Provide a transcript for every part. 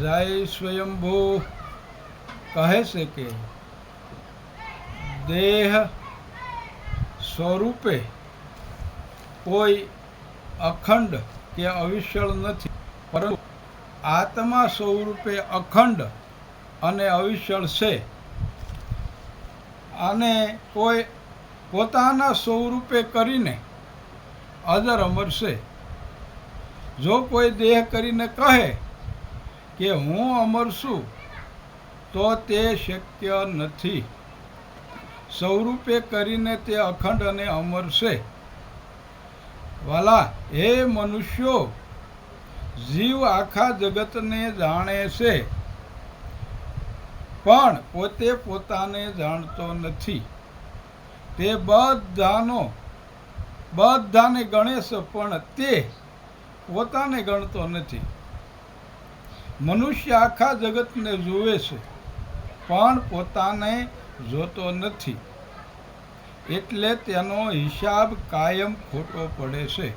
જય સ્વયંભૂ કહે છે કે, દેહ સ્વરૂપે કોઈ અખંડ કે અવિશળ નથી, પરંતુ આત્મા સ્વરૂપે અખંડ અને અવિશળ છે. અને કોઈ પોતાના સ્વરૂપે કરીને અજર અમર છે. જો કોઈ દેહ કરીને કહે કે હું અમર છું, તો તે શક્ય નથી. સ્વરૂપે કરીને તે અખંડ અને અમર છે. વાલા, હે મનુષ્યો, જીવ આખા જગતને જાણે છે, પણ પોતે પોતાને જાણતો નથી. તે બધાનો, બધાને ગણે છે, પણ તે પોતાને ગણતો નથી. મનુષ્ય આખા જગતને જુએ છે, પણ પોતાને જોતો નથી. એટલે તેનો હિસાબ કાયમ ખોટો પડે છે.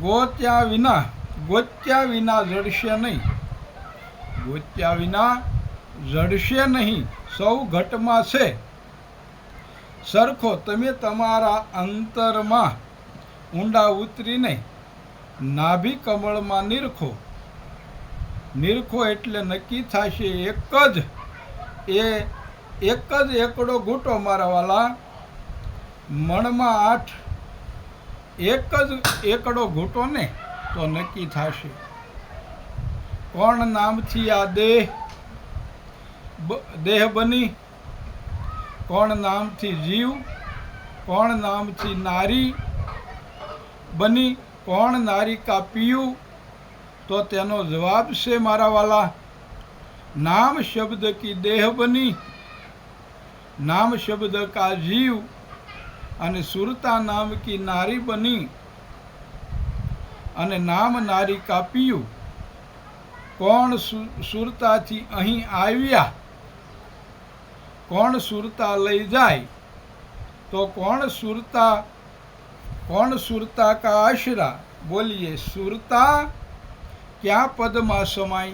ગોત્યા વિના ગોત્યા વિના જડશે નહીં. ગોત્યા વિના જડશે નહીં. સૌ ઘટમાં છે. સરખો તમે તમારા અંતરમાં ઊંડા ઉતરીને નાભી કમળમાં નિરખો. નિરખો એટલે નક્કી થશે એક જ, એ એક જ એકડો ઘૂંટો મારા વાલા. મણમાં આઠ, એક જ એકડો ઘૂંટો ને તો નક્કી થશે. કોણ નામથી આ દેહ દેહ બની? કોણ નામથી જીવ, કોણ નામથી નારી બની, કોણ નારી કા પીયું? તો તેનો જવાબ છે મારા વાલા, નામ શબ્દ કી દેહ બની, નામ શબ્દ કા જીવ અને સુરતા નામ કી નારી બની અને નામ નારી કા પીયું. કોણ સુરતાથી અહીં આવ્યા? કોણ સુરતા લઈ જાય? તો કોણ સુરતા કોણ સુરતા કા આશરા? બોલીએ, સુરતા ક્યાં પદમાં સમાય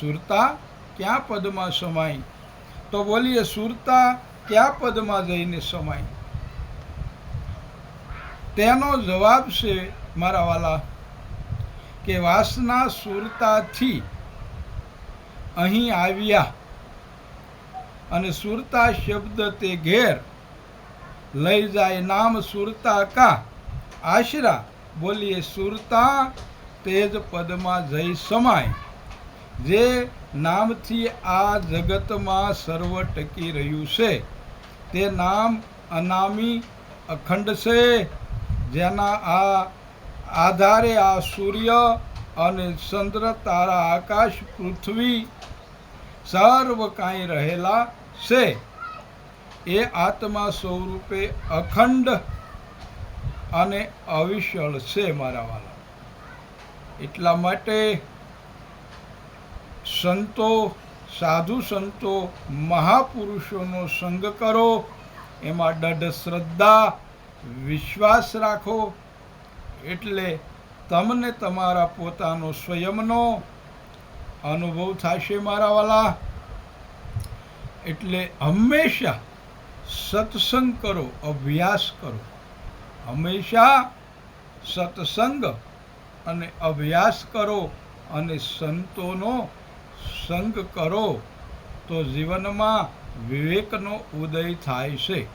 સુરતા ક્યાં પદમાં સમાય તો બોલીએ, સુરતા ક્યાં પદમાં જઈને સમાય? તેનો જવાબ છે મારા વાલા, કે વાસના સુરતાથી અહીં આવ્યા. અને સુરતા શબ્દ તે ઘેર, લઈ જાય નામ સુરતા કા? આશરા બોલીએ, સુરતા તેજ પદમાં જઈ સમાય, જે નામથી આ જગતમાં સર્વ ટકી રહ્યું છે. તે નામ અનામી અખંડ છે, જેના આ આધારે આ સૂર્ય અને ચંદ્ર તારા આકાશ પૃથ્વી સર્વ કાંઈ રહેલા છે. એ આત્મા સ્વરૂપે અખંડ અને અવિશળ છે મારા વાલા. એટલા માટે સંતો, સાધુ સંતો, મહાપુરુષોનો સંગ કરો, એમાં દઢ શ્રદ્ધા, વિશ્વાસ રાખો, એટલે તમને તમારા પોતાનો સ્વયંનો અનુભવ થશે મારા વાલા. એટલે હંમેશા સત્સંગ કરો, અભ્યાસ કરો. હંમેશા સત્સંગ અને અભ્યાસ કરો અને સંતોનો સંગ કરો તો જીવનમાં વિવેકનો ઉદય થાય છે.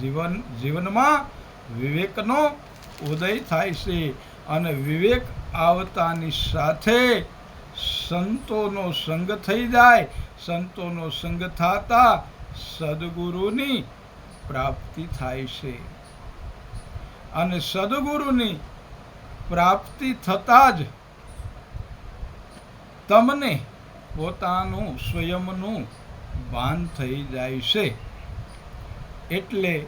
જીવન, જીવનમાં વિવેકનો ઉદય થાય છે અને વિવેક આવતાની સાથે સંતોનો સંગ થઈ જાય, સંતોનો સંગ થતા સદગુરુની પ્રાપ્તિ થાય છે. અને સદગુરુની પ્રાપ્તિ થતાં જ તમને પોતાનું સ્વયંનું ભાન થઈ જાય છે. એટલે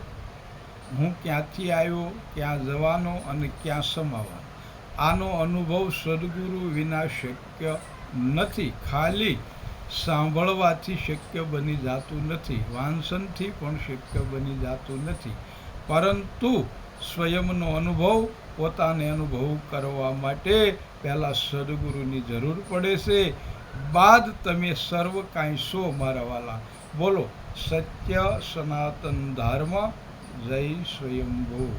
હું ક્યાંથી આવ્યો, ક્યાં જવાનો અને ક્યાં સમાવાનો આનો અનુભવ સદગુરુ વિના શક્ય નથી. ખાલી સાંભળવાથી શક્ય બની જાતું નથી. વાંસનથી પણ શક્ય બની જાતું નથી. પરંતુ સ્વયંનો અનુભવ પોતાને અનુભવ કરવા માટે પહેલાં સદગુરુની જરૂર પડે છે. બાદ તમે સર્વ કાંઈ શો મારા વાલા. બોલો, સત્ય સનાતન ધર્મ જય સ્વયંભૂ.